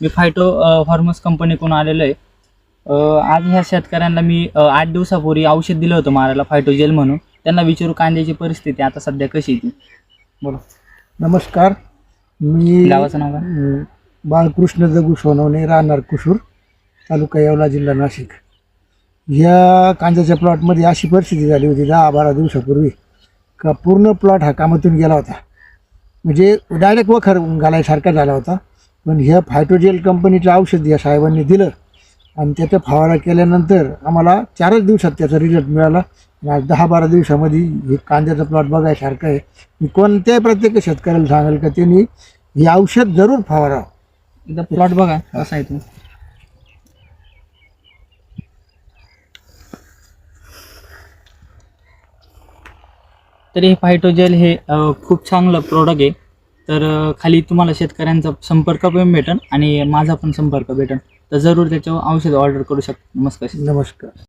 मी phyto farms कंपनीकडून आलेलो आहे. आज ह्या शेतकऱ्यांना मी आठ दिवसापूर्वी औषध दिलं होतं मारायला फायटो जेल म्हणून. त्यांना विचारू कांद्याची परिस्थिती आता सध्या कशी ती? बोला. नमस्कार. मी गावाचं नाव काय? बाळकृष्ण जगू सोनवणे राहणार कुसूर तालुका येवला जिल्हा नाशिक. या कांद्याच्या प्लॉटमध्ये अशी परिस्थिती झाली होती दहा बारा दिवसापूर्वी का पूर्ण प्लॉट हा कामातून गेला होता. म्हणजे डायरेक्ट वखर घालायसारखा झाला होता. पण ह्या फायटोजेल कंपनीचं औषध या साहेबांनी दिलं आणि त्याचा फवारा केल्यानंतर आम्हाला चारच दिवसात त्याचा रिझल्ट मिळाला. आणि आज दहा बारा दिवसामध्ये हे कांद्याचा प्लॉट बघायसारखं आहे. मी कोणत्याही प्रत्येक शेतकऱ्याला सांगेल का त्यांनी हे औषध जरूर फवारावं. एकदा प्लॉट बघा कसा आहे तो. तरी हे फायटोजेल हे खूप चांगलं प्रोडक्ट आहे. तर खाली तुम्हाला शेतकऱ्यांचा संपर्क पण भेटेल आणि माझा पण संपर्क भेटेल तर जरूर त्याच्यावर औषध ऑर्डर करू शकता. नमस्कार. नमस्कार.